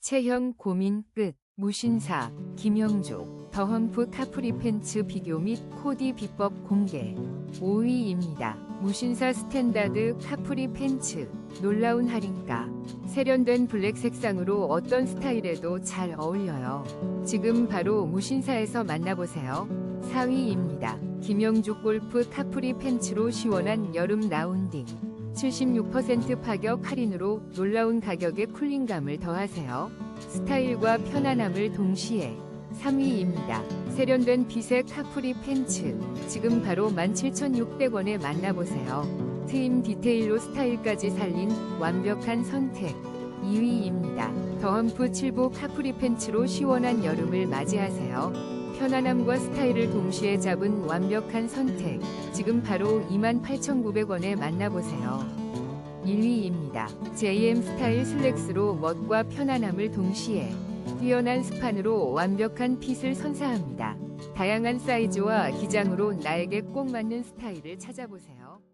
체형 고민 끝. 무신사, 김영조, 더험프 카프리 팬츠 비교 및 코디 비법 공개. 5위입니다. 무신사 스탠다드 카프리 팬츠. 놀라운 할인가. 세련된 블랙 색상으로 어떤 스타일에도 잘 어울려요. 지금 바로 무신사에서 만나보세요. 4위입니다. 김영주 골프 카프리 팬츠로 시원한 여름 라운딩. 76% 파격 할인으로 놀라운 가격에 쿨링감을 더하세요. 스타일과 편안함을 동시에 3위입니다. 세련된 빛의 카프리 팬츠. 지금 바로 17,600원에 만나보세요. 트임 디테일로 스타일까지 살린 완벽한 선택. 2위입니다. 더험프 7보 카프리 팬츠로 시원한 여름을 맞이하세요. 편안함과 스타일을 동시에 잡은 완벽한 선택. 지금 바로 28,900원에 만나보세요. 1위입니다. JM 스타일 슬랙스로 멋과 편안함을 동시에 뛰어난 스판으로 완벽한 핏을 선사합니다. 다양한 사이즈와 기장으로 나에게 꼭 맞는 스타일을 찾아보세요.